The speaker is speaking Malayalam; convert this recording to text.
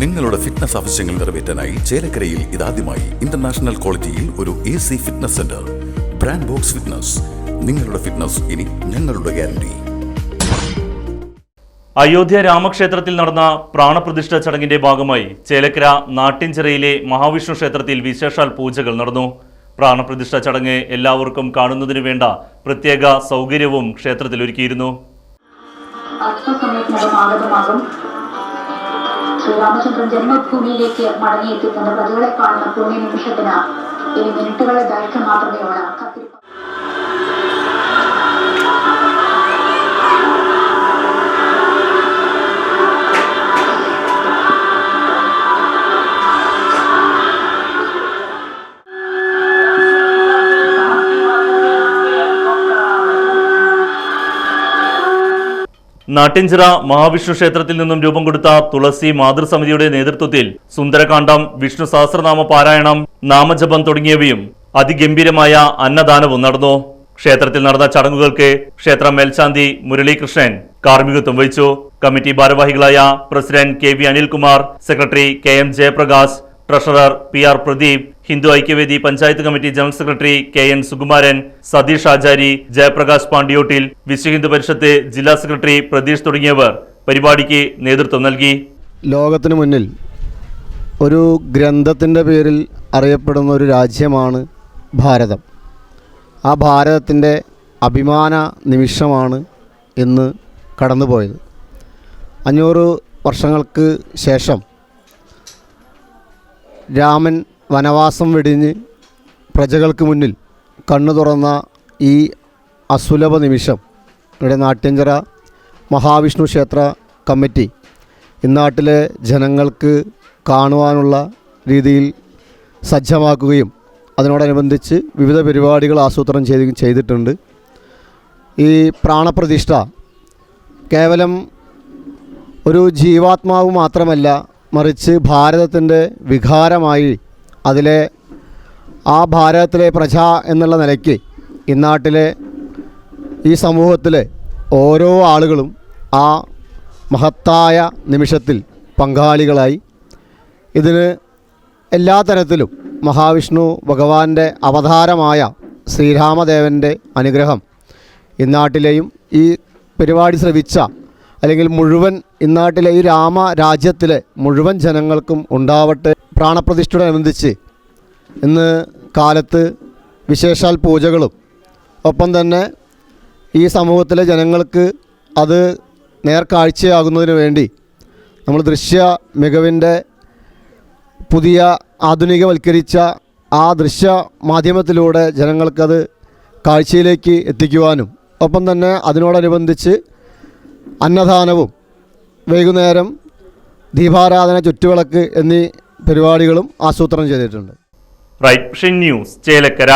നിങ്ങളുടെ ഫിറ്റ്നസ് ആവശ്യങ്ങൾ നിറവേറ്റാനായി ചേലക്കരയിൽ ഇതാദ്യമായി ഇന്റർനാഷണൽ ക്വാളിറ്റിയിൽ ഒരു A C fitness centre brand box fitness നിങ്ങളുടെ ഫിറ്റ്നസ് ഇനി ഞങ്ങളുടെ ഗ്യാരണ്ടി അയോധ്യ രാമക്ഷേത്രത്തിൽ നടന്ന പ്രാണപ്രതിഷ്ഠ ചടങ്ങിന്റെ ഭാഗമായി ചേലക്കര നാട്ടിൻചിറയിലെ മഹാവിഷ്ണു ക്ഷേത്രത്തിൽ വിശേഷാൽ പൂജകൾ നടന്നു. പ്രാണപ്രതിഷ്ഠ ചടങ്ങ് എല്ലാവർക്കും കാണുന്നതിനു വേണ്ട പ്രത്യേക സൗകര്യവും ക്ഷേത്രത്തിൽ ഒരുക്കിയിരുന്നു. അല്പസമയത്തിനകം ആഗതമാകും. ശ്രീരാമചന്ദ്രൻ ജന്മഭൂമിയിലേക്ക് മടങ്ങിയെത്തിക്കുന്ന പ്രതികളെ കാണുന്ന പുണ്യ നിമിഷത്തിന്. ഇനി മിനിറ്റുകളെ ദൈർഘ്യം മാത്രമേ ഉള്ളൂ നാട്ടിൻചിറ മഹാവിഷ്ണു ക്ഷേത്രത്തിൽ നിന്നും രൂപം കൊടുത്ത തുളസി മാതൃസമിതിയുടെ നേതൃത്വത്തിൽ സുന്ദരകാന്ഡം വിഷ്ണു സഹസ്രനാമ പാരായണം നാമജപം തുടങ്ങിയവയും അതിഗംഭീരമായ അന്നദാനവും നടന്നു. ക്ഷേത്രത്തിൽ നടന്ന ചടങ്ങുകൾക്ക് ക്ഷേത്ര മേൽശാന്തി മുരളീകൃഷ്ണൻ കാർമ്മികത്വം വഹിച്ചു. കമ്മിറ്റി ഭാരവാഹികളായ president K V Anilkumar secretary K M Jayaprakash treasurer P R Pradeep Hindu Aikyavedi panchayat committee general secretary K N Sukumaran Satheesh Achari Jayaprakash Pandyottil Vishwa Hindu Parishad ജില്ലാ സെക്രട്ടറി പ്രതീഷ് തുടങ്ങിയവർ പരിപാടിക്ക് നേതൃത്വം നൽകി. ലോകത്തിന് മുന്നിൽ ഒരു ഗ്രന്ഥത്തിന്റെ പേരിൽ അറിയപ്പെടുന്ന ഒരു രാജ്യമാണ് ഭാരതം. ആ ഭാരതത്തിന്റെ അഭിമാന നിമിഷമാണ് ഇന്ന് കടന്നുപോയത്. അഞ്ഞൂറ് വർഷങ്ങൾക്ക് ശേഷം രാമൻ വനവാസം വെടിഞ്ഞ് പ്രജകൾക്ക് മുന്നിൽ കണ്ണു തുറന്ന ഈ അസുലഭ നിമിഷം ഇവിടെ നാട്യഞ്ചിറ മഹാവിഷ്ണു ക്ഷേത്ര കമ്മിറ്റി ഇന്നാട്ടിലെ ജനങ്ങൾക്ക് കാണുവാനുള്ള രീതിയിൽ സജ്ജമാക്കുകയും അതിനോടനുബന്ധിച്ച് വിവിധ പരിപാടികൾ ആസൂത്രണം ചെയ്ത് ചെയ്തിട്ടുണ്ട്. ഈ പ്രാണപ്രതിഷ്ഠ കേവലം ഒരു ജീവാത്മാവ് മാത്രമല്ല മറിച്ച് ഭാരതത്തിന്റെ വികാരമായി അതിലെ ആ ഭാരതത്തിലെ പ്രജ എന്നുള്ള നിലയ്ക്ക് ഇന്നാട്ടിലെ ഈ സമൂഹത്തിലെ ഓരോ ആളുകളും ആ മഹത്തായ നിമിഷത്തിൽ പങ്കാളികളായി. ഇതിന് എല്ലാ തരത്തിലും മഹാവിഷ്ണു ഭഗവാന്റെ അവതാരമായ ശ്രീരാമദേവന്റെ അനുഗ്രഹം ഇന്നാട്ടിലെയും ഈ പരിപാടി ശ്രവിച്ച അല്ലെങ്കിൽ മുഴുവൻ ഇന്നാട്ടിലെ ഈ രാമ രാജ്യത്തിലെ മുഴുവൻ ജനങ്ങൾക്കും ഉണ്ടാവട്ടെ പ്രാണപ്രതിഷ്ഠയോടനുബന്ധിച്ച് ഇന്ന് കാലത്ത് വിശേഷാൽ പൂജകളും. ഒപ്പം തന്നെ ഈ സമൂഹത്തിലെ ജനങ്ങൾക്ക് അത് നേർക്കാഴ്ചയാകുന്നതിന് വേണ്ടി നമ്മൾ ദൃശ്യ മികവിന്റെ പുതിയ ആധുനികവൽക്കരിച്ച ആ ദൃശ്യ മാധ്യമത്തിലൂടെ ജനങ്ങൾക്കത് കാഴ്ചയിലേക്ക് എത്തിക്കുവാനും ഒപ്പം തന്നെ അതിനോടനുബന്ധിച്ച് അന്നദാനവും വൈകുന്നേരം ദീപാരാധന ചുറ്റുവിളക്ക് എന്നീ പരിപാടികളും ആസൂത്രണം ചെയ്തിട്ടുണ്ട്. Right news Chelakkara.